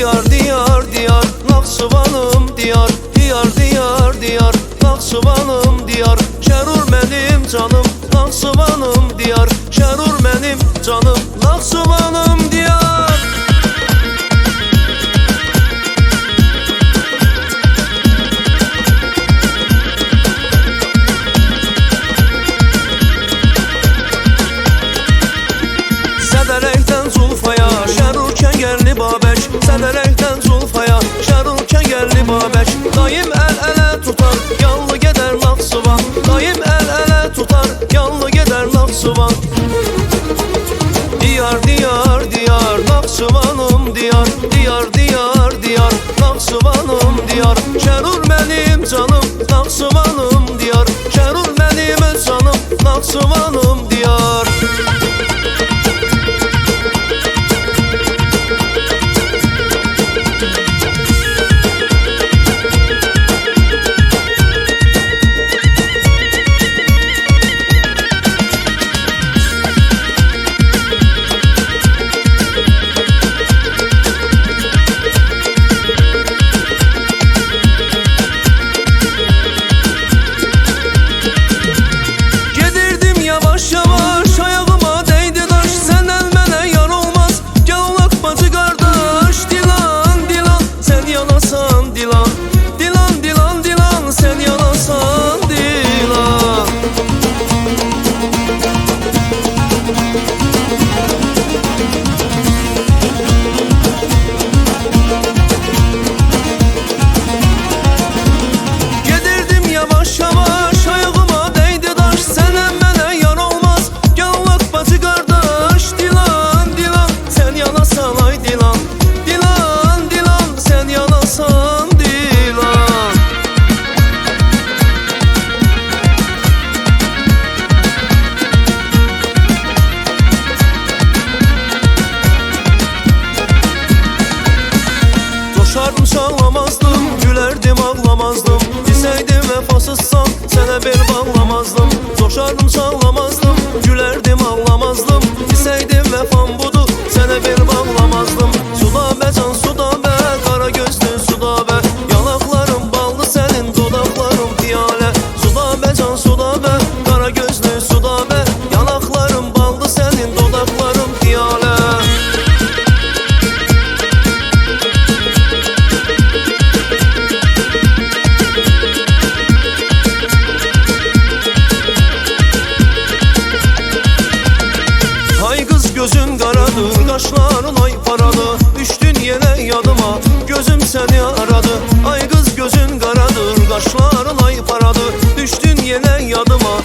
Diyar diyar diyar Naksubanım diyar Diyar diyar diyar Naksubanım diyar Şerur benim canım. Naksubanım diyar Şerur benim canım. Naksubanım Osmanlı olamazdım Deseydim vefasızsan sənə bel bağlamazdım. Coşardım sağlamazdım. Güldür kaşların ay paralı Düştün yine yadıma Gözüm seni aradı. Ay kız gözün karadır Kaşların ay paralı Düştün yine yadıma